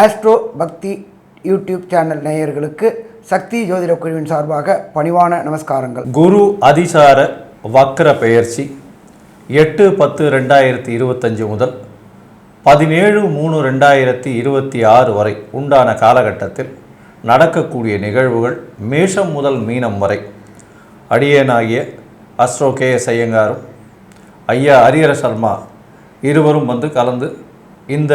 Astro பக்தி YouTube channel நேயர்களுக்கு சக்தி ஜோதிட குழுவின் சார்பாக பணிவான நமஸ்காரங்கள். குரு அதிசார வக்ர பெயர்ச்சி எட்டு பத்து ரெண்டாயிரத்தி இருபத்தஞ்சு முதல் பதினேழு மூணு ரெண்டாயிரத்தி இருபத்தி ஆறு வரை உண்டான காலகட்டத்தில் நடக்கக்கூடிய நிகழ்வுகள் மேஷம் முதல் மீனம் வரை. அடியேனாகிய அஸ்ரோ கே எஸ் ஐயங்காரும் ஐயா ஹரிஹர சர்மா இருவரும் வந்து கலந்து இந்த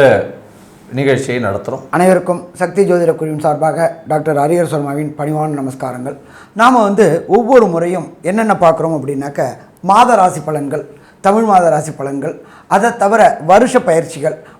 நிகழ்ச்சியை நடத்துகிறோம் அனைவருக்கும் சக்தி ஜோதிட குழுவின் சார்பாக டாக்டர் ஹரிஹர் சர்மாவின் பணிவான நமஸ்காரங்கள். நாம் வந்து ஒவ்வொரு முறையும் என்னென்ன பார்க்குறோம் அப்படின்னாக்க மாத ராசி பலன்கள் தமிழ் மாத ராசி பலன்கள் அதை தவிர வருஷ பயிற்சிகள்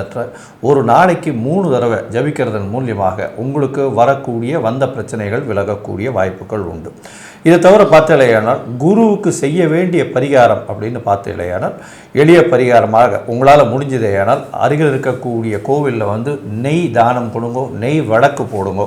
மந்திரத்தை ஒரு நாளைக்கு மூணு தடவை ஜபிக்கிறதன் மூலியமாக உங்களுக்கு வரக்கூடிய வந்த பிரச்சனைகள் விலகக்கூடிய வாய்ப்புகள் உண்டு. இதை தவிர பார்த்தலையானால் குருவுக்கு செய்ய வேண்டிய பரிகாரம் அப்படின்னு பார்த்தலையானால் எளிய பரிகாரமாக உங்களால் முடிஞ்சதேயானால் அருகில் இருக்கக்கூடிய கோவிலில் வந்து நெய் தானம் கொடுங்கோ நெய் வழக்கு போடுங்கோ.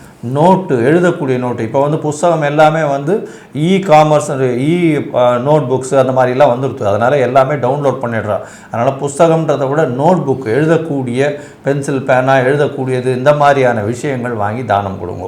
நோட்டு எழுதக்கூடிய நோட்டு. இப்போ வந்து புஸ்தகம் எல்லாமே வந்து e commerce e note books அந்த மாதிரிலாம் வந்துருது. அதனால் எல்லாமே டவுன்லோட் பண்ணிடுறான் அதனால் புஸ்தகம்ன்றதை விட நோட் புக் எழுதக்கூடிய பென்சில் பேனா எழுதக்கூடியது இந்த மாதிரியான விஷயங்கள் வாங்கி தானம் கொடுங்க.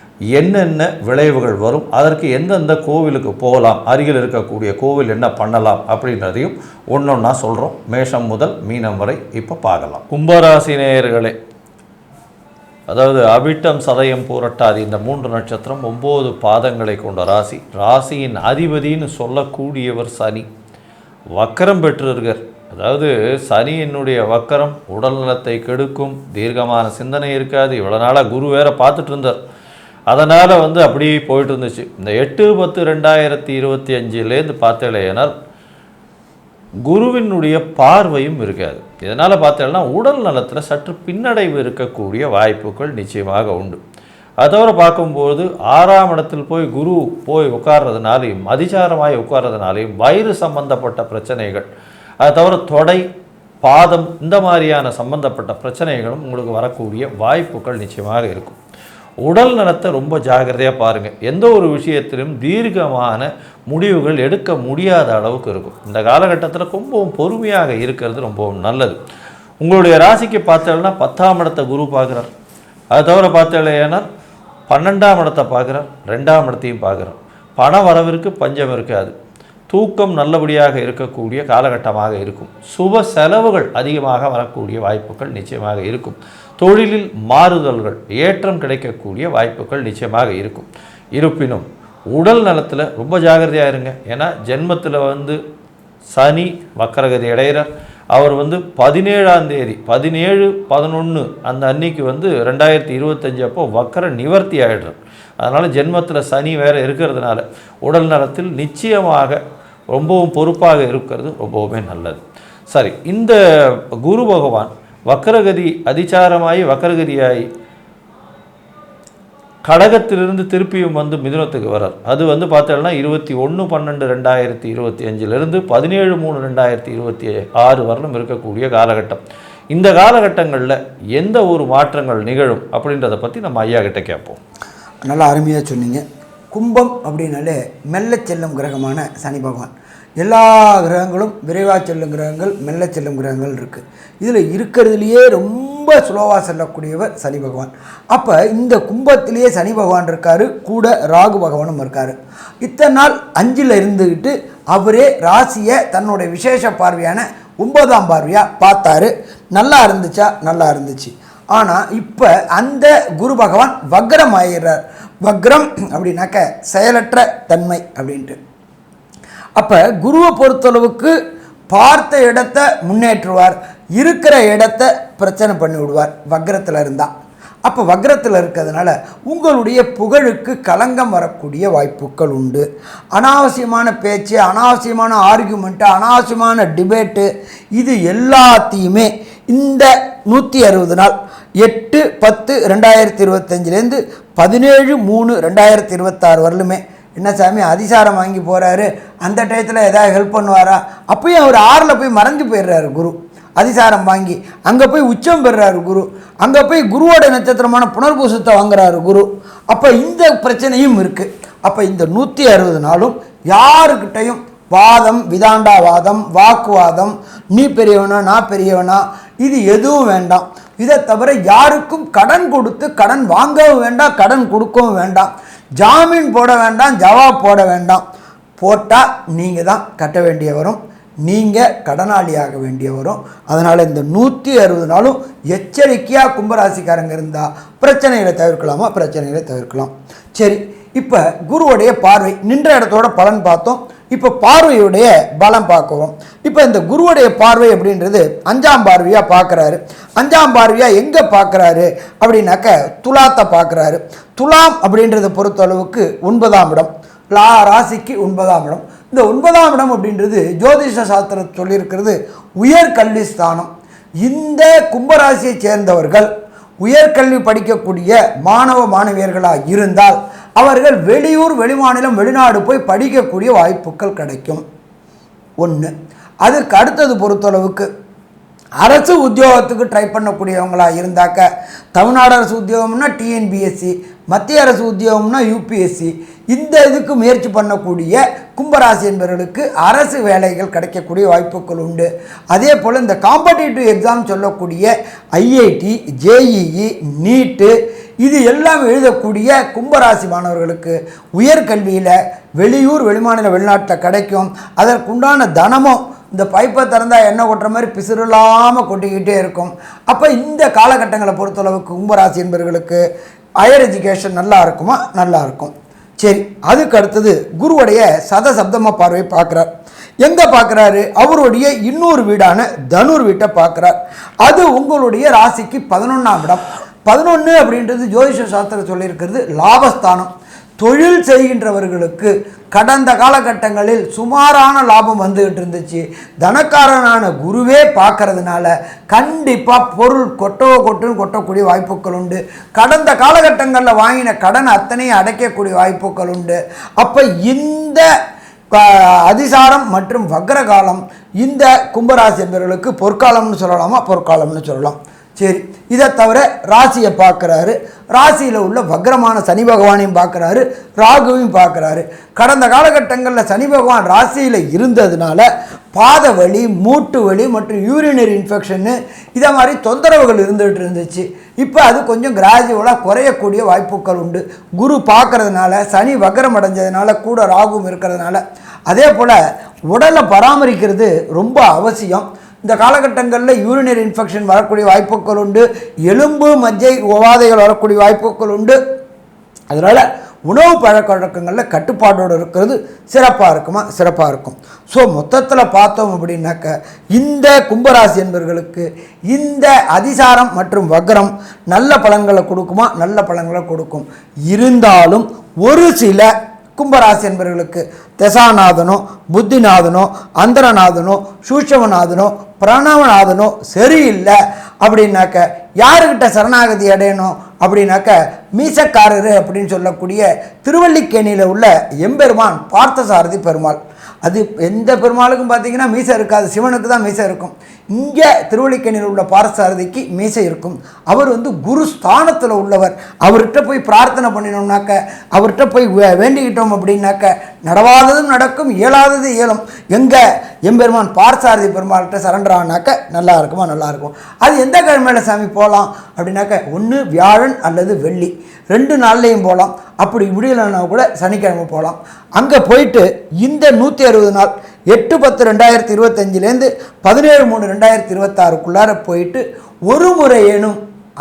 என்னென்ன விளைவுகள் வரும் அதற்கு எந்தெந்த கோவிலுக்கு போகலாம் அருகில் இருக்கக்கூடிய கோவில் என்ன பண்ணலாம் அப்படின்றதையும் ஒன்றொன்னா சொல்கிறோம் மேஷம் முதல் மீனம் வரை இப்போ பார்க்கலாம். கும்பராசி நேயர்களே அதாவது அவிட்டம் சதயம் பூரட்டாதி இந்த மூன்று நட்சத்திரம் ஒம்பது பாதங்களை கொண்ட ராசி. ராசியின் அதிபதின்னு சொல்லக்கூடியவர் சனி. வக்கரம் பெற்றிருக்கார். அதாவது சனியினுடைய வக்கரம் உடல்நலத்தை கெடுக்கும் தீர்க்கமான சிந்தனை இருக்காது. இவ்வளோ நாளாக குரு வேற பார்த்துட்டு இருந்தார். அதனால் வந்து அப்படியே போயிட்டு இருந்துச்சு இந்த எட்டு பத்து ரெண்டாயிரத்தி இருபத்தி அஞ்சுலேருந்து பார்த்தேனால் குருவினுடைய பார்வையும் இருக்காது. இதனால் பார்த்தேன்னா உடல் நலத்தில் சற்று பின்னடைவு இருக்கக்கூடிய வாய்ப்புகள் நிச்சயமாக உண்டு. அதை தவிர பார்க்கும்போது ஆறாம் இடத்தில் போய் குரு போய் உட்கார்றதுனாலையும் அதிகாரமாய் உட்கார்றதுனாலையும் வயிறு சம்பந்தப்பட்ட பிரச்சனைகள் அது தவிர தொடை பாதம் இந்த மாதிரியான சம்பந்தப்பட்ட பிரச்சனைகளும் உங்களுக்கு வரக்கூடிய வாய்ப்புகள் நிச்சயமாக இருக்கும். உடல் நலத்தை ரொம்ப ஜாக்கிரதையாக பாருங்கள் எந்த ஒரு விஷயத்திலும் தீர்க்கமான முடிவுகள் எடுக்க முடியாத அளவுக்கு இருக்கும். இந்த காலகட்டத்தில் ரொம்பவும் பொறுமையாக இருக்கிறது ரொம்பவும் நல்லது. உங்களுடைய ராசிக்கு பார்த்தோம்னா பத்தாம் இடத்தை குரு பார்க்குறார். அது தவிர பார்த்தேன்னா பன்னெண்டாம் இடத்தை பார்க்குறார். ரெண்டாம் இடத்தையும் பார்க்குறார். பண வரவிற்கு பஞ்சம் இருக்காது. தூக்கம் நல்லபடியாக இருக்கக்கூடிய காலகட்டமாக இருக்கும். சுப செலவுகள் அதிகமாக வரக்கூடிய வாய்ப்புகள் நிச்சயமாக இருக்கும். தொழிலில் மாறுதல்கள் ஏற்றம் கிடைக்கக்கூடிய வாய்ப்புகள் நிச்சயமாக இருக்கும். இருப்பினும் உடல் நலத்தில் ரொம்ப ஜாகிரதையாக இருங்க. ஏன்னா ஜென்மத்தில் வந்து சனி வக்கரகதி இடையிறார் அவர் வந்து பதினேழாம் தேதி பதினேழு பதினொன்று அந்த அன்னைக்கு வந்து ரெண்டாயிரத்தி இருபத்தஞ்சு அப்போ வக்கர நிவர்த்தி ஆகிடுறார் அதனால் ஜென்மத்தில் சனி வேறு இருக்கிறதுனால உடல் நலத்தில் நிச்சயமாக ரொம்பவும் பொறுப்பாக இருக்கிறது ரொம்பவுமே நல்லது. சரி இந்த குரு பகவான் வக்கரகதி அதிச்சாரமாகி வக்கரகதியாகி கடகத்திலிருந்து திருப்பியும் வந்து மிதுனத்துக்கு வரார். அது வந்து பார்த்தோம்னா இருபத்தி ஒன்று பன்னெண்டு ரெண்டாயிரத்தி இருபத்தி அஞ்சிலிருந்து பதினேழு மூணு ரெண்டாயிரத்தி இருபத்தி ஆறு வரலும் இருக்கக்கூடிய காலகட்டம். இந்த காலகட்டங்களில் எந்த ஒரு மாற்றங்கள் நிகழும் அப்படின்றத பற்றி நம்ம ஐயா கிட்ட கேட்போம். நல்லா அருமையாக சொன்னீங்க. கும்பம் அப்படின்னாலே மெல்ல செல்லும் கிரகமான சனி பகவான். எல்லா கிரகங்களும் விரைவாக செல்லும் கிரகங்கள் மெல்ல செல்லும் கிரகங்கள் இருக்குது இதில் இருக்கிறதுலையே ரொம்ப ஸ்லோவாக செல்லக்கூடியவர் சனி பகவான். அப்போ இந்த கும்பத்திலேயே சனி பகவான் இருக்கார் கூட ராகு பகவானும் இருக்கார். இத்தனை நாள் அஞ்சில் இருந்துக்கிட்டு அவரே ராசியை தன்னுடைய விசேஷ பார்வையான ஒன்பதாம் பார்வையாக பார்த்தாரு. நல்லா இருந்துச்சா? நல்லா இருந்துச்சு. ஆனால் இப்போ அந்த குரு பகவான் வக்ரம் ஆகிறார் வக்ரம் அப்படின்னாக்க செயலற்ற தன்மை அப்படின்ட்டு. அப்போ குருவை பொறுத்தளவுக்கு பார்த்த இடத்த முன்னேற்றுவார் இருக்கிற இடத்த பிரச்சனை பண்ணி விடுவார் வக்ரத்தில் இருந்தால் அப்போ வக்ரத்தில் இருக்கிறதுனால உங்களுடைய புகழுக்கு களங்கம் வரக்கூடிய வாய்ப்புகள் உண்டு. அனாவசியமான பேச்சு அனாவசியமான ஆர்கியூமெண்ட்டு அனாவசியமான டிபேட்டு இது எல்லாத்தையுமே இந்த நூற்றி அறுபது நாள் எட்டு பத்து ரெண்டாயிரத்தி இருபத்தஞ்சிலேருந்து பதினேழு மூணு ரெண்டாயிரத்தி இருபத்தாறு வரலுமே என்ன சாமி அதிசாரம் வாங்கி போகிறாரு அந்த டயத்தில் எதாவது ஹெல்ப் பண்ணுவாரா? அப்பயும் அவர் ஆறில் போய் மறைஞ்சு போயிடுறாரு குரு. அதிசாரம் வாங்கி அங்கே போய் உச்சம் பெறுறாரு குரு. அங்கே போய் குருவோட நட்சத்திரமான புனர்பூசத்தை வாங்குறாரு குரு. அப்போ இந்த பிரச்சனையும் இருக்குது அப்போ இந்த நூற்றி அறுபது நாளும் யாருக்கிட்டையும் வாதம் விதாண்டாவாதம் வாக்குவாதம் நீ பெரியவனா நான் பெரியவனா இது எதுவும் வேண்டாம். இதை தவிர யாருக்கும் கடன் கொடுத்து கடன் வாங்கவும் வேண்டாம் கடன் கொடுக்கவும் வேண்டாம். ஜாமீன் போட வேண்டாம் ஜவாப் போட வேண்டாம். போட்டால் நீங்கள் தான் கட்ட வேண்டிய வரும் நீங்கள் கடனாளியாக வேண்டிய வரும் அதனால் இந்த நூற்றி அறுபது நாளும் எச்சரிக்கையாக கும்பராசிக்காரங்க இருந்தால் பிரச்சனைகளை தவிர்க்கலாமா? பிரச்சனைகளை தவிர்க்கலாம். சரி இப்போ குருவுடைய பார்வை நின்ற இடத்தோட பலன் பார்த்தோம். இப்போ பார்வையுடைய பலம் பார்க்கவும். இப்போ இந்த குருவுடைய பார்வை அப்படின்றது அஞ்சாம் பார்வையாக பார்க்குறாரு. அஞ்சாம் பார்வையாக எங்கே பார்க்குறாரு? அப்படின்னாக்க துலாத்தை பார்க்குறாரு. துலாம் அப்படின்றத பொறுத்தளவுக்கு ஒன்பதாம் இடம். லா ராசிக்கு ஒன்பதாம் இடம். இந்த ஒன்பதாம் இடம் அப்படின்றது ஜோதிஷ சாஸ்திரம் சொல்லியிருக்கிறது உயர் கல்வி ஸ்தானம். இந்த கும்பராசியை சேர்ந்தவர்கள் உயர்கல்வி படிக்கக்கூடிய மாணவ மாணவியர்களாக இருந்தால் அவர்கள் வெளியூர் வெளிமாநிலம் வெளிநாடு போய் படிக்கக்கூடிய வாய்ப்புகள் கிடைக்கும். ஒன்று அதுக்கு அடுத்தது பொறுத்தளவுக்கு அரசு உத்தியோகத்துக்கு ட்ரை பண்ணக்கூடியவங்களாக இருந்தாக்க தமிழ்நாடு அரசு உத்தியோகம்னா டிஎன்பிஎஸ்சி மத்திய அரசு உத்தியோகம்னா யூபிஎஸ்சி இந்த இதுக்கு முயற்சி பண்ணக்கூடிய கும்பராசி என்பவர்களுக்கு அரசு வேலைகள் கிடைக்கக்கூடிய வாய்ப்புகள் உண்டு. அதே போல் இந்த காம்படிட்டிவ் எக்ஸாம் சொல்லக்கூடிய ஐஐடி ஜேஇஇ நீட்டு இது எல்லாம் எழுதக்கூடிய கும்பராசி மாணவர்களுக்கு உயர்கல்வியில் வெளியூர் வெளிமாநில வெளிநாட்டில் கிடைக்கும். அதற்குண்டான தனமும் இந்த பைப்பை திறந்தால் எண்ணெய் கொட்டுற மாதிரி பிசுறில்லாமல் கொட்டிக்கிட்டே இருக்கும். அப்போ இந்த காலகட்டங்களை பொறுத்தளவுக்கு கும்பராசி என்பவர்களுக்கு ஹையர் எஜுகேஷன் நல்லா இருக்குமா? நல்லா இருக்கும். சரி அதுக்கு அடுத்தது குருவுடைய சத சப்தம பார்வை பார்க்குறார். எங்கே பார்க்குறாரு? அவருடைய இன்னொரு வீடான தனுர் வீட்டை பார்க்குறார். அது உங்களுடைய ராசிக்கு பதினொன்றாம் இடம். பதினொன்று அப்படின்றது ஜோதிஷ சாஸ்திரம் சொல்லியிருக்கிறது லாபஸ்தானம். தொழில் செய்கின்றவர்களுக்கு கடந்த காலகட்டங்களில் சுமாரான லாபம் வந்துகிட்டு இருந்துச்சு. தனக்காரனான குருவே பார்க்கறதுனால கண்டிப்பாக பொருள் கொட்டோ கொட்டுன்னு கொட்டக்கூடிய வாய்ப்புகள் உண்டு. கடந்த காலகட்டங்களில் வாங்கின கடன் அத்தனையும் அடைக்கக்கூடிய வாய்ப்புகள் உண்டு. அப்போ இந்த அதிசாரம் மற்றும் வக்ரகாலம் இந்த கும்பராசி என்பவர்களுக்கு பொற்காலம்னு சொல்லலாமா? பொற்காலம்னு சொல்லலாம். சரி இதை தவிர ராசியை பார்க்குறாரு. ராசியில் உள்ள வக்ரமான சனி பகவானையும் பார்க்குறாரு ராகுவையும் பார்க்குறாரு. கடந்த காலகட்டங்களில் சனி பகவான் ராசியில் இருந்ததுனால பாத வலி மூட்டு வலி மற்றும் யூரினரி இன்ஃபெக்ஷனு இதை மாதிரி தொந்தரவுகள் இருந்துகிட்டு இருந்துச்சு. இப்போ அது கொஞ்சம் கிராஜுவலாக குறையக்கூடிய வாய்ப்புகள் உண்டு. குரு பார்க்குறதுனால சனி வக்ரம் அடைஞ்சதுனால கூட ராகுவும் இருக்கிறதுனால. அதே போல் உடலை பராமரிக்கிறது ரொம்ப அவசியம். இந்த காலகட்டங்களில் யூரினரி இன்ஃபெக்ஷன் வரக்கூடிய வாய்ப்புகள் உண்டு. எலும்பு மஜ்ஜை உபாதைகள் வரக்கூடிய வாய்ப்புகள் உண்டு. அதனால் உணவு பழக்க வழக்கங்களில் கட்டுப்பாடோடு இருக்கிறது சிறப்பாக இருக்குமா? சிறப்பாக இருக்கும். ஸோ மொத்தத்தில் பார்த்தோம் அப்படின்னாக்க இந்த கும்பராசி என்பவர்களுக்கு இந்த அதிசாரம் மற்றும் வக்ரம் நல்ல பலன்களை கொடுக்குமா? நல்ல பலன்களை கொடுக்கும். இருந்தாலும் ஒரு சில கும்பராசி என்பவர்களுக்கு தசாநாதனோ புத்திநாதனோ அந்தரநாதனோ சூட்சமநாதனோ பிரணவநாதனோ சரியில்லை அப்படின்னாக்க யாருக்கிட்ட சரணாகதி அடையணும்? அப்படின்னாக்க மீசக்காரர் அப்படின்னு சொல்லக்கூடிய திருவல்லிக்கேணியில் உள்ள எம்பெருமான் பார்த்தசாரதி பெருமாள். அது எந்த பெருமாளுக்கும் பார்த்தீங்கன்னா மீசை இருக்காது. சிவனுக்கு தான் மீசை இருக்கும். இங்கே திருவள்ளிக்கணியில் உள்ள பாரசாரதிக்கு மீசை இருக்கும். அவர் வந்து குரு ஸ்தானத்தில் உள்ளவர். அவர்கிட்ட போய் பிரார்த்தனை பண்ணினோம்னாக்க அவர்கிட்ட போய் வே- வேண்டிக்கிட்டோம் அப்படின்னாக்க நடவாததும் நடக்கும் இயலாதது இயலும். எங்கே எம்பெருமான் பாரசாரதி பெருமாள்கிட்ட சரண்டர் ஆனாக்க நல்லா இருக்குமா நல்லா இருக்கும். அது எந்த கிழமையில சாமி போகலாம் அப்படின்னாக்க ஒன்று வியாழன் அல்லது வெள்ளி. ரெண்டு நாள்லேயும் போகலாம். அப்படி விடியலைன்னா கூட சனிக்கிழமை போகலாம். அங்கே போயிட்டு இந்த நூற்றி அறுபது நாள் எட்டு பத்து ரெண்டாயிரத்தி இருபத்தஞ்சிலேருந்து பதினேழு மூணு ரெண்டாயிரத்தி இருபத்தாறுக்குள்ளார போயிட்டு ஒரு முறையேனும்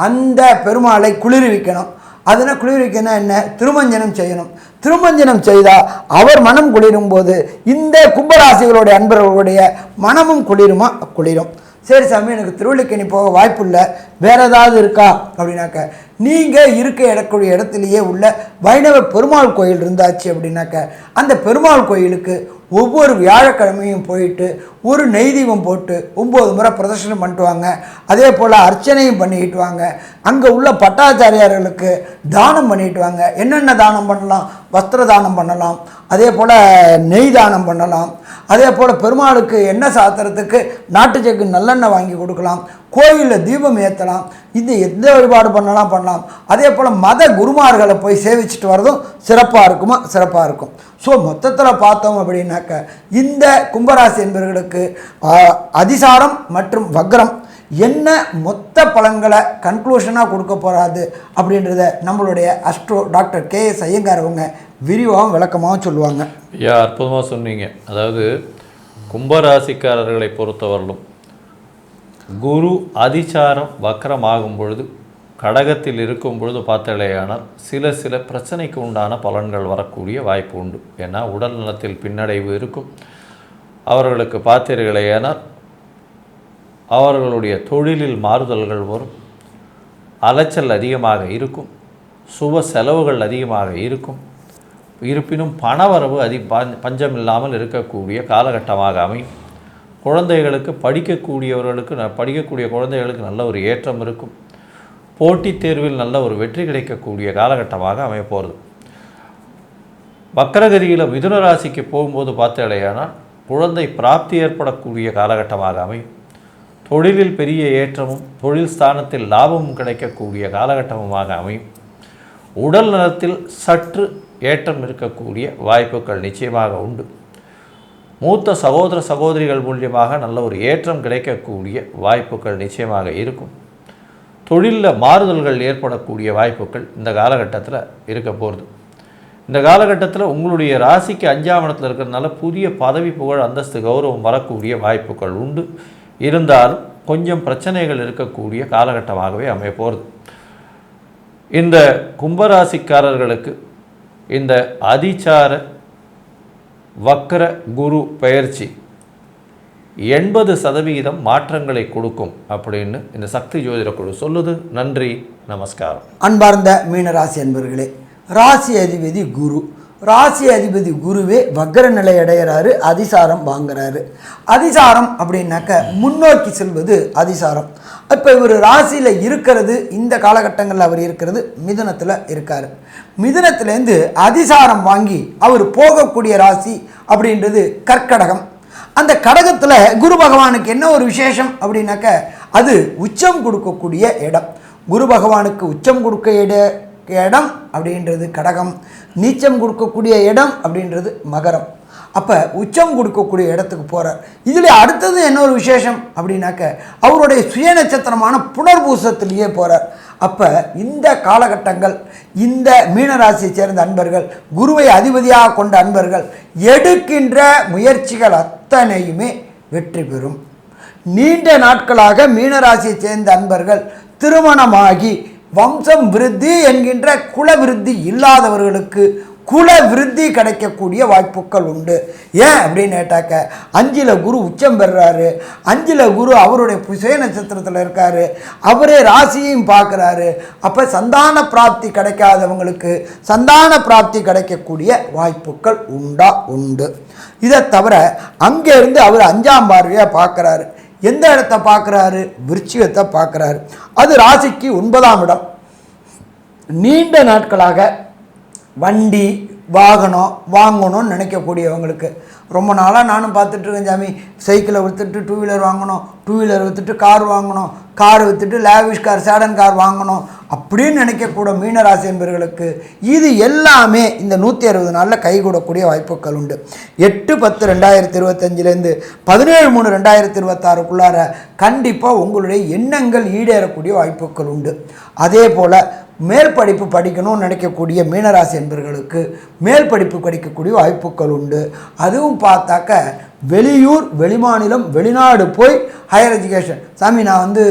அந்த பெருமாளை குளிர்விக்கணும். அதனை குளிர்விக்கணும் என்ன? திருமஞ்சனம் செய்யணும். திருமஞ்சனம் செய்தால் அவர் மனம் குளிரும் போது இந்த கும்பராசிகளுடைய அன்பர்களுடைய மனமும் குளிருமா? குளிரும். சரி சாமி எனக்கு திருவள்ளிக்கேணி போக வாய்ப்பு இல்லை வேறு ஏதாவது இருக்கா? அப்படின்னாக்க நீங்கள் இருக்க இடக்கூடிய இடத்துலையே உள்ள வைணவ பெருமாள் கோயில் இருந்தாச்சு அப்படின்னாக்க அந்த பெருமாள் கோயிலுக்கு ஒவ்வொரு வியாழக்கிழமையும் போயிட்டு ஒரு நெய் தீபம் போட்டு ஒம்பது முறை பிரதர்ஷனம் பண்ணிட்டுவாங்க அதே போல் அர்ச்சனையும் பண்ணிக்கிட்டு வாங்க. அங்கே உள்ள பட்டாச்சாரியார்களுக்கு தானம் பண்ணிட்டு வாங்க. என்னென்ன தானம் பண்ணலாம்? வஸ்திர தானம் பண்ணலாம். அதே போல் நெய் தானம் பண்ணலாம். அதே போல் பெருமாளுக்கு எண்ணெய் சாத்திரத்துக்கு நாட்டு செக்கு நல்லெண்ணெய் வாங்கி கொடுக்கலாம். கோயிலில் தீபம் ஏற்றலாம் இது எந்த வழிபாடு பண்ணலாம் பண்ணலாம். அதே போல் மத குருமார்களை போய் சேவிச்சுட்டு வரதும் சிறப்பாக இருக்குமா? சிறப்பாக இருக்கும். ஸோ மொத்தத்தில் பார்த்தோம் அப்படின்னாக்க இந்த கும்பராசி என்பவர்களுக்கு அதிசாரம் மற்றும் வக்ரம் என்ன மொத்த பலன்களை கன்க்ளூஷனாக கொடுக்க போகிறாது அப்படின்றத நம்மளுடைய astro doctor K S Iyengar அவங்க விரிவாகவும் விளக்கமாகவும் சொல்லுவாங்க. ஐயா அற்புதமாக சொன்னீங்க. அதாவது கும்பராசிக்காரர்களை பொறுத்தவரையிலும் குரு அதிசாரம் வக்கரமாகும் பொழுது கடகத்தில் இருக்கும் பொழுது பார்த்தலையானால் சில சில பிரச்சனைக்கு உண்டான பலன்கள் வரக்கூடிய வாய்ப்பு உண்டு. ஏன்னா உடல் நலத்தில் பின்னடைவு இருக்கும். அவர்களுக்கு பார்த்தீர்களேயானால் அவர்களுடைய தொழிலில் மாறுதல்கள் வரும். அலைச்சல் அதிகமாக இருக்கும். சுப செலவுகள் அதிகமாக இருக்கும். இருப்பினும் பணவரவு அதி பஞ்ச- பஞ்சம் இல்லாமல் இருக்கக்கூடிய காலகட்டமாக அமையும். குழந்தைகளுக்கு படிக்கக்கூடியவர்களுக்கு ந- படிக்கக்கூடிய குழந்தைகளுக்கு நல்ல ஒரு ஏற்றம் இருக்கும். போட்டித் தேர்வில் நல்ல ஒரு வெற்றி கிடைக்கக்கூடிய காலகட்டமாக அமையப்போகிறது வக்கரகதியில் மிதுன ராசிக்கு போகும்போது பார்த்தேடையானால் குழந்தை பிராப்தி ஏற்படக்கூடிய காலகட்டமாக அமையும். தொழிலில் பெரிய ஏற்றமும் தொழில் ஸ்தானத்தில் லாபமும் கிடைக்கக்கூடிய காலகட்டமுமாக அமையும். உடல் நலத்தில் சற்று ஏற்றம் இருக்கக்கூடிய வாய்ப்புகள் நிச்சயமாக உண்டு. மூத்த சகோதர சகோதரிகள் மூலியமாக நல்ல ஒரு ஏற்றம் கிடைக்கக்கூடிய வாய்ப்புகள் நிச்சயமாக இருக்கும். தொழிலில் மாறுதல்கள் ஏற்படக்கூடிய வாய்ப்புகள் இந்த காலகட்டத்தில் இருக்க போகிறது இந்த காலகட்டத்தில் உங்களுடைய ராசிக்கு அஞ்சாம் இடத்துல இருக்கிறதுனால புதிய பதவி புகழ் அந்தஸ்து கௌரவம் வரக்கூடிய வாய்ப்புகள் உண்டு. இருந்தாலும் கொஞ்சம் பிரச்சனைகள் இருக்கக்கூடிய காலகட்டமாகவே அமைய போகிறது இந்த கும்பராசிக்காரர்களுக்கு இந்த அதிச்சார வக்கர குரு பெயர்ச்சி. எண்பது சதவிகிதம் மாற்றங்களை கொடுக்கும் அப்படின்னு இந்த சக்தி ஜோதிட குழு சொல்லுது. நன்றி நமஸ்காரம். அன்பார்ந்த மீனராசி அன்பர்களே ராசி அதிபதி குரு. ராசி அதிபதி குருவே வக்ர நிலை அடைகிறாரு அதிசாரம் வாங்குறாரு. அதிசாரம் அப்படின்னாக்க முன்னோக்கி செல்வது அதிசாரம். இப்போ இவர் ராசியில் இருக்கிறது இந்த காலகட்டங்களில் அவர் இருக்கிறது மிதுனத்தில் இருக்கார். மிதுனத்துலேருந்து அதிசாரம் வாங்கி அவர் போகக்கூடிய ராசி அப்படின்றது கற்கடகம். அந்த கடகத்தில் குரு பகவானுக்கு என்ன ஒரு விசேஷம் அப்படின்னாக்க அது உச்சம் கொடுக்கக்கூடிய இடம். குரு பகவானுக்கு உச்சம் கொடுக்க இட இடம் அப்படின்றது கடகம். நீச்சம் கொடுக்கக்கூடிய இடம் அப்படின்றது மகரம். அப்போ உச்சம் கொடுக்கக்கூடிய இடத்துக்கு போகிறார் இதில் அடுத்தது என்ன ஒரு விசேஷம் அப்படின்னாக்க அவருடைய சுய நட்சத்திரமான புனர்பூசத்திலேயே போகிறார் அப்போ இந்த காலகட்டங்கள் இந்த மீனராசியை சேர்ந்த அன்பர்கள் குருவை அதிபதியாக கொண்ட அன்பர்கள் எடுக்கின்ற முயற்சிகள் அத்தனையுமே வெற்றி பெறும். நீண்ட நாட்களாக மீனராசியை சேர்ந்த அன்பர்கள் திருமணமாகி வம்சம் விருத்தி என்கின்ற குல விருத்தி இல்லாதவர்களுக்கு குல விருத்தி கிடைக்கக்கூடிய வாய்ப்புகள் உண்டு. ஏன் அப்படின்னு கேட்டாக்க அஞ்சில் குரு உச்சம் பெறுறாரு அஞ்சில் குரு அவருடைய புசே நட்சத்திரத்தில் இருக்காரு. அவரே ராசியையும் பார்க்குறாரு. அப்போ சந்தான பிராப்தி கிடைக்காதவங்களுக்கு சந்தான பிராப்தி கிடைக்கக்கூடிய வாய்ப்புகள் உண்டா? உண்டு. இதை தவிர அங்கேருந்து அவர் அஞ்சாம் பார்வையாக பார்க்குறாரு. எந்த இடத்த பார்க்குறாரு? விருச்சிகத்தை பார்க்குறாரு. அது ராசிக்கு ஒன்பதாம் இடம். நீண்ட நாட்களாக வண்டி வாகனம் வாங்கணும்னு நினைக்கக்கூடியவங்களுக்கு. ரொம்ப நாளாக நானும் பார்த்துட்ருக்கேன் சாமி. சைக்கிளை விற்றுட்டு டூ வீலர் வாங்கணும் டூ வீலர் விற்றுட்டு கார் வாங்கணும் கார் விற்றுட்டு லேவிஷ் கார் சேடன் கார் வாங்கணும் அப்படின்னு நினைக்கக்கூட மீனராசி என்பவர்களுக்கு இது எல்லாமே இந்த நூற்றி அறுபது நாளில் கைகூடக்கூடிய வாய்ப்புகள் உண்டு. எட்டு பத்து ரெண்டாயிரத்தி இருபத்தஞ்சிலேருந்து பதினேழு மூணு ரெண்டாயிரத்தி இருபத்தாறுக்குள்ளார கண்டிப்பாக உங்களுடைய எண்ணங்கள் ஈடேறக்கூடிய வாய்ப்புகள் உண்டு. அதே போல் மேல் படிப்பு படிக்கணும்னு நினைக்கக்கூடிய மீனராசி என்பர்களுக்கு மேல் படிப்பு படிக்கக்கூடிய வாய்ப்புகள் உண்டு. அதுவும் பார்த்தாக்க வெளியூர் வெளிமாநிலம் வெளிநாடு போய் ஹையர் எஜுகேஷன் சாமி நான் வந்து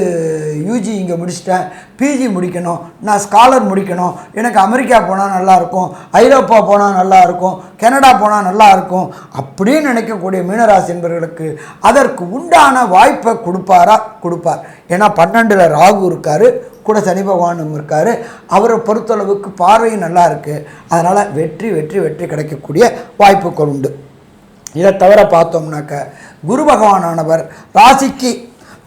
யூஜி இங்கே முடிச்சிட்டேன். பிஜி முடிக்கணும். நான் ஸ்காலர் முடிக்கணும். எனக்கு அமெரிக்கா போனால் நல்லாயிருக்கும் ஐரோப்பா போனால் நல்லாயிருக்கும் கனடா போனால் நல்லாயிருக்கும் அப்படின்னு நினைக்கக்கூடிய மீனராசி என்பவர்களுக்கு அதற்கு உண்டான வாய்ப்பை கொடுப்பாரா? கொடுப்பார். ஏன்னா பன்னெண்டில் ராகு இருக்கார். கூட சனி பகவானும் இருக்கார். அவரை பொறுத்தளவுக்கு பார்வையும் நல்லா இருக்குது அதனால் வெற்றி வெற்றி வெற்றி கிடைக்கக்கூடிய வாய்ப்புகள் உண்டு. இதை தவிர பார்த்தோம்னாக்க குரு பகவானானவர் ராசிக்கு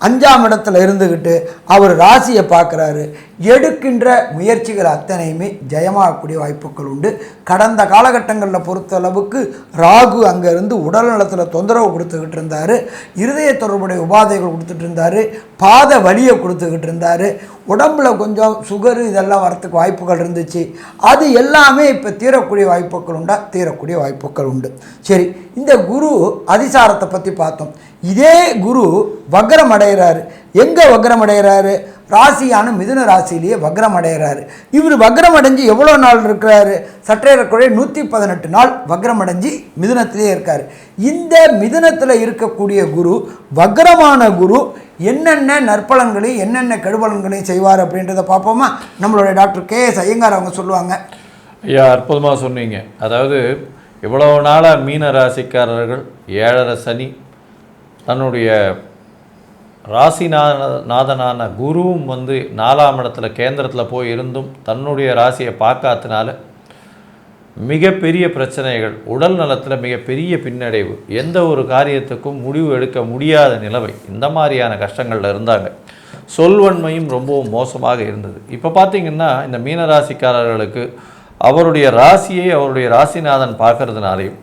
அஞ்சாம் இடத்துல இருந்துக்கிட்டு அவர் ராசியை பார்க்குறாரு. எடுக்கின்ற முயற்சிகள் அத்தனையுமே ஜெயமாகக்கூடிய வாய்ப்புகள் உண்டு. கடந்த காலகட்டங்களில் பொறுத்தளவுக்கு ராகு அங்கேருந்து உடல் நலத்தில் தொந்தரவு கொடுத்துக்கிட்டு இருந்தார். இருதய தொடர்புடைய உபாதைகள் கொடுத்துட்டு இருந்தார். பாத வலியை கொடுத்துக்கிட்டு இருந்தார். உடம்புல கொஞ்சம் சுகரு இதெல்லாம் வரத்துக்கு வாய்ப்புகள் இருந்துச்சு. அது எல்லாமே இப்போ தீரக்கூடிய வாய்ப்புகள் உண்டா? தீரக்கூடிய வாய்ப்புகள் உண்டு. சரி இந்த குரு அதிசாரத்தை பற்றி பார்த்தோம். இதே குரு வக்ரம் அடைகிறாரு எங்கே வக்ரம் அடைகிறாரு ராசியான மிதுன ராசியிலேயே வக்ரம் அடைகிறாரு இவர் வக்ரம் அடைஞ்சு எவ்வளோ நாள் இருக்கிறாரு? சற்றேறக்குறைய நூற்றி பதினெட்டு நாள் வக்ரம் அடைஞ்சு மிதுனத்திலே இருக்கார். இந்த மிதுனத்தில் இருக்கக்கூடிய குரு வக்ரமான குரு என்னென்ன நற்பலன்களையும் என்னென்ன கெடுபலன்களையும் செய்வார் அப்படின்றத பார்ப்போமா? நம்மளுடைய டாக்டர் கே எஸ் ஐயங்கார் அவங்க சொல்லுவாங்க. ஐயா அற்புதமாக சொன்னீங்க. அதாவது இவ்வளோ நாளாக மீன ராசிக்காரர்கள் ஏழரை சனி தன்னுடைய ராசிநாதநாதனான குருவும் வந்து நாலாம் இடத்துல கேந்திரத்தில் போய் இருந்தும் தன்னுடைய ராசியை பார்க்காதனால மிகப்பெரிய பிரச்சனைகள் உடல் நலத்தில் மிகப்பெரிய பின்னடைவு எந்த ஒரு காரியத்துக்கும் முடிவு எடுக்க முடியாத நிலைமை இந்த மாதிரியான கஷ்டங்களில் இருந்தாங்க. சொல்வன்மையும் ரொம்பவும் மோசமாக இருந்தது. இப்போ பார்த்திங்கன்னா இந்த மீனராசிக்காரர்களுக்கு அவருடைய ராசியை அவருடைய ராசிநாதன் பார்க்கறதுனாலையும்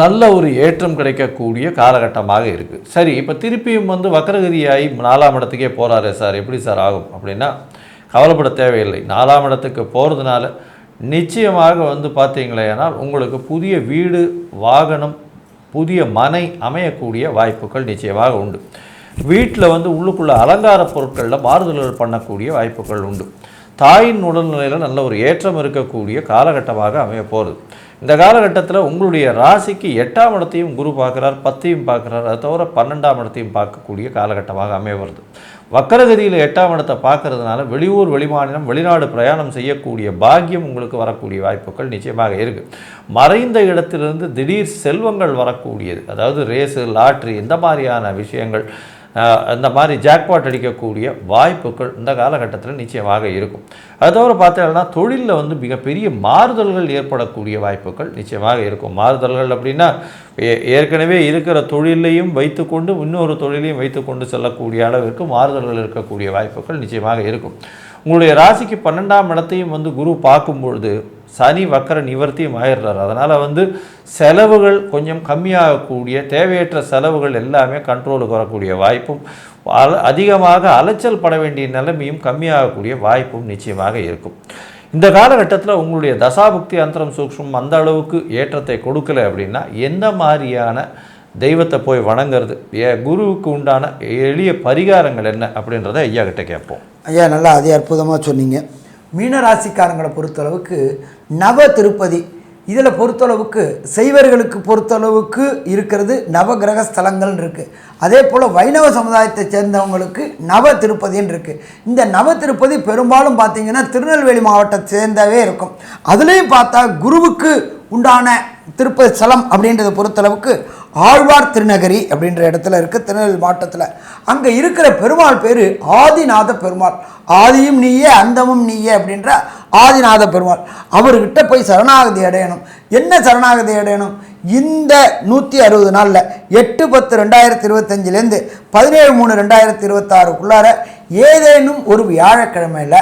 நல்ல ஒரு ஏற்றம் கிடைக்கக்கூடிய காலகட்டமாக இருக்குது சரி இப்போ திருப்பியும் வந்து வக்கரகதியாகி நாலாம் இடத்துக்கே போகிறாரே சார். எப்படி சார் ஆகும்? அப்படின்னா கவலைப்பட தேவையில்லை. நாலாம் இடத்துக்கு போகிறதுனால நிச்சயமாக வந்து பார்த்தீங்களேனால் உங்களுக்கு புதிய வீடு வாகனம் புதிய மனை அமையக்கூடிய வாய்ப்புகள் நிச்சயமாக உண்டு. வீட்டில் வந்து உள்ளுக்குள்ள அலங்கார பொருட்களில் மாறுதல்கள் பண்ணக்கூடிய வாய்ப்புகள் உண்டு. தாயின் உடல்நிலையில் நல்ல ஒரு ஏற்றம் இருக்கக்கூடிய காலகட்டமாக அமைய போகிறது இந்த காலகட்டத்தில் உங்களுடைய ராசிக்கு எட்டாம் இடத்தையும் குரு பார்க்குறார் பத்தையும் பார்க்குறார். அதை தவிர பன்னெண்டாம் இடத்தையும் பார்க்கக்கூடிய காலகட்டமாக அமைய வருது வக்கரகதியில் எட்டாம் இடத்தை பார்க்கறதுனால வெளியூர் வெளிமாநிலம் வெளிநாடு பிரயாணம் செய்யக்கூடிய பாக்கியம் உங்களுக்கு வரக்கூடிய வாய்ப்புகள் நிச்சயமாக இருக்குது மறைந்த இடத்திலிருந்து திடீர் செல்வங்கள் வரக்கூடியது. அதாவது ரேஸு லாட்ரி இந்த மாதிரியான விஷயங்கள் இந்த மாதிரி ஜாக்பாட் அடிக்கக்கூடிய வாய்ப்புகள் இந்த காலகட்டத்தில் நிச்சயமாக இருக்கும். அது தவிர பார்த்தீங்கன்னா தொழிலில் வந்து மிகப்பெரிய மாறுதல்கள் ஏற்படக்கூடிய வாய்ப்புகள் நிச்சயமாக இருக்கும். மாறுதல்கள் அப்படின்னா ஏ- ஏற்கனவே இருக்கிற தொழிலையும் வைத்துக்கொண்டு இன்னொரு தொழிலையும் வைத்துக்கொண்டு செல்லக்கூடிய அளவிற்கு மாறுதல்கள் இருக்கக்கூடிய வாய்ப்புகள் நிச்சயமாக இருக்கும். உங்களுடைய ராசிக்கு பன்னெண்டாம் இடத்தையும் வந்து குரு பார்க்கும் பொழுது சனி வக்கர நிவர்த்தியும் ஆயிடுறாரு. அதனால் வந்து செலவுகள் கொஞ்சம் கம்மியாகக்கூடிய தேவையற்ற செலவுகள் எல்லாமே கண்ட்ரோலுக்கு வரக்கூடிய வாய்ப்பும் அதிகமாக அலைச்சல் பட வேண்டிய நிலைமையும் கம்மியாகக்கூடிய வாய்ப்பும் நிச்சயமாக இருக்கும். இந்த காலகட்டத்தில் உங்களுடைய தசாபுக்தி அந்தரம் சூக்ஷம் அந்த அளவுக்கு ஏற்றத்தை கொடுக்கல அப்படின்னா எந்த மாதிரியான தெய்வத்தை போய் வணங்குறது ஏ குருவுக்கு உண்டான எளிய பரிகாரங்கள் என்ன அப்படின்றத ஐயா கிட்ட கேட்போம். ஐயா நல்லா அதே அற்புதமாக சொன்னீங்க. மீனராசிக்காரங்களை பொறுத்தளவுக்கு நவ திருப்பதி. இதில் பொறுத்தளவுக்கு செய்வர்களுக்கு பொறுத்தளவுக்கு இருக்கிறது நவகிரக ஸ்தலங்கள்னு இருக்குது அதே போல் வைணவ சமுதாயத்தை சேர்ந்தவங்களுக்கு நவ திருப்பதின்னு இருக்குது இந்த நவ திருப்பதி பெரும்பாலும் பார்த்தீங்கன்னா திருநெல்வேலி மாவட்டத்தை சேர்ந்தவே இருக்கும். அதுலேயும் பார்த்தா குருவுக்கு உண்டான திருப்பதி ஸ்தலம் அப்படின்றத பொறுத்தளவுக்கு ஆழ்வார் திருநகரி அப்படின்ற இடத்துல இருக்குது திருநெல்வேலி மாவட்டத்தில். அங்கே இருக்கிற பெருமாள் பேர் ஆதிநாத பெருமாள். ஆதியும் நீயே அந்தமும் நீயே அப்படின்ற ஆதிநாத பெருமாள். அவர்கிட்ட போய் சரணாகதி அடையணும். என்ன சரணாகதி அடையணும்? இந்த நூற்றி அறுபது நாளில் எட்டு பத்து ரெண்டாயிரத்தி இருபத்தஞ்சிலேருந்து பதினேழு மூணு ரெண்டாயிரத்தி இருபத்தாறுக்குள்ளார ஏதேனும் ஒரு வியாழக்கிழமையில்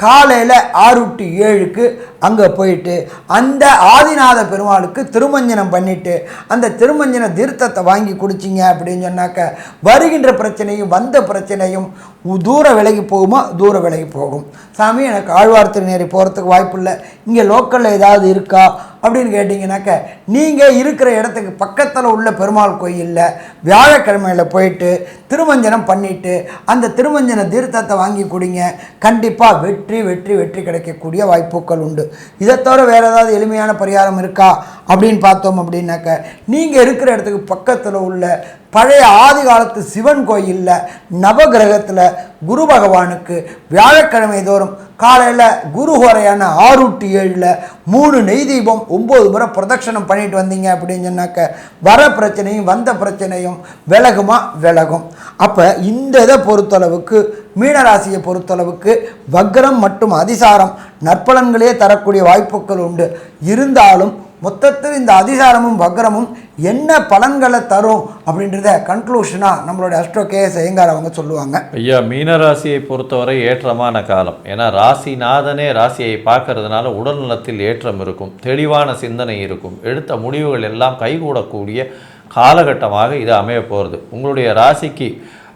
காலையில் ஆறு டு ஏழுக்கு அங்கே போயிட்டு அந்த ஆதிநாத பெருமாளுக்கு திருமஞ்சனம் பண்ணிவிட்டு அந்த திருமஞ்சன தீர்த்தத்தை வாங்கி குடிச்சிங்க அப்படின்னு சொன்னாக்க வருகின்ற பிரச்சனையும் வந்த பிரச்சனையும் தூர விலகி போகுமா தூர விலகி போகும். சாமி எனக்கு ஆழ்வார் நேரி போகிறதுக்கு வாய்ப்பு இல்லை இங்கே லோக்கலில் ஏதாவது இருக்கா? அப்படின்னு கேட்டிங்கனாக்க நீங்கள் இருக்கிற இடத்துக்கு பக்கத்தில் உள்ள பெருமாள் கோயிலில் வியாழக்கிழமையில் போயிட்டு திருமஞ்சனம் பண்ணிவிட்டு அந்த திருமஞ்சன தீர்த்தத்தை வாங்கி கொடுங்க. கண்டிப்பாக வெற்றி வெற்றி வெற்றி கிடைக்கக்கூடிய வாய்ப்புகள் உண்டு. இதை தவிர வேறு ஏதாவது எளிமையான பரிகாரம் இருக்கா? அப்படின்னு பார்த்தோம் அப்படின்னாக்க நீங்கள் இருக்கிற இடத்துக்கு பக்கத்தில் உள்ள பழைய ஆதி காலத்து சிவன் கோயிலில் நவகிரகத்தில் குரு பகவானுக்கு வியாழக்கிழமை தோறும் காலையில் குரு ஹோரையான ஆறு டு ஏழில் மூணு நெய் தீபம் ஒம்பது முறை பிரதட்சணம் பண்ணிட்டு வந்தீங்க அப்படின்னு சொன்னாக்க வர பிரச்சனையும் வந்த பிரச்சனையும் விலகுமா? விலகும். அப்போ இந்த இதை பொறுத்தளவுக்கு மீனராசியை பொறுத்தளவுக்கு வக்ரம் மற்றும் அதிசாரம் நற்பலன்களே தரக்கூடிய வாய்ப்புகள் உண்டு. இருந்தாலும் மொத்தத்தில் இந்த அதிசாரமும் வக்ரமும் என்ன பலன்களை தரும் அப்படின்றத கன்க்ளூஷனாக நம்மளுடைய அஸ்ட்ரோ கேஎஸ் ஐயங்கார் அவங்க சொல்லுவாங்க. ஐயா மீன ராசியை பொறுத்தவரை ஏற்றமான காலம். ஏன்னா ராசிநாதனே ராசியை பார்க்கறதுனால உடல் நலத்தில் ஏற்றம் இருக்கும் தெளிவான சிந்தனை இருக்கும் எடுத்த முடிவுகள் எல்லாம் கைகூடக்கூடிய காலகட்டமாக இது அமைய போகிறது உங்களுடைய ராசிக்கு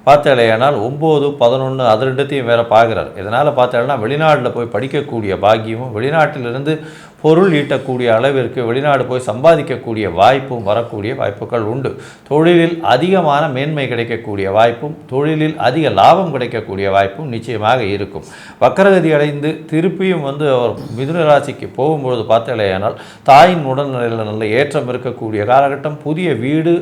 பார்த்தாலேயானால் ஒம்பது பதினொன்று அது ரெண்டுத்தையும் வேறு பார்க்குறார். இதனால் பார்த்தாலேனா வெளிநாட்டில் போய் படிக்கக்கூடிய பாக்கியமும் வெளிநாட்டிலிருந்து பொருள் ஈட்டக்கூடிய அளவிற்கு வெளிநாடு போய் சம்பாதிக்கக்கூடிய வாய்ப்பும் வரக்கூடிய வாய்ப்புகள் உண்டு. தொழிலில் அதிகமான மேன்மை கிடைக்கக்கூடிய வாய்ப்பும் தொழிலில் அதிக லாபம் கிடைக்கக்கூடிய வாய்ப்பும் நிச்சயமாக இருக்கும். வக்கரகதி அடைந்து திருப்பியும் வந்து அவர் மிதுன ராசிக்கு போகும்பொழுது பார்த்தாலேயானால் தாயின் உடல்நிலையில் நல்ல ஏற்றம் இருக்கக்கூடிய காலகட்டம் புதிய வீடு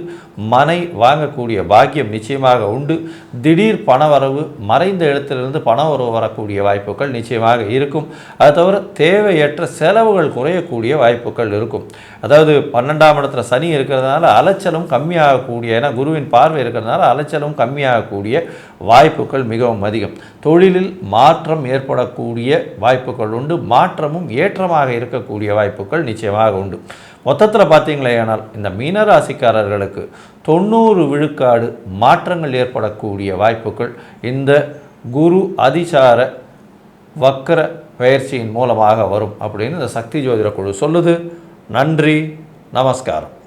மனை வாங்கக்கூடிய பாக்கியம் நிச்சயமாக உண்டு. திடீர் பணவரவு மறைந்த இடத்திலிருந்து பணவரவு வரக்கூடிய வாய்ப்புகள் நிச்சயமாக இருக்கும். அது தவிர தேவையற்ற செலவுகள் குறையக்கூடிய வாய்ப்புகள் இருக்கும். அதாவது பன்னெண்டாம் இடத்துல சனி இருக்கிறதுனால அலைச்சலும் கம்மியாகக்கூடிய ஏன்னா குருவின் பார்வை இருக்கிறதுனால அலைச்சலும் கம்மியாகக்கூடிய வாய்ப்புகள் மிகவும் அதிகம். தொழிலில் மாற்றம் ஏற்படக்கூடிய வாய்ப்புகள் உண்டு. மாற்றமும் ஏற்றமாக இருக்கக்கூடிய வாய்ப்புகள் நிச்சயமாக உண்டு. மொத்தத்தில் பார்த்தீங்களேயானால் இந்த மீனராசிக்காரர்களுக்கு தொண்ணூறு விழுக்காடு மாற்றங்கள் ஏற்படக்கூடிய வாய்ப்புகள். இந்த குரு அதிசார வக்கர பயிற்சியின் மூலமாக வரும் அப்படின்னு இந்த சக்தி ஜோதிட குழு சொல்லுது. நன்றி நமஸ்காரம்.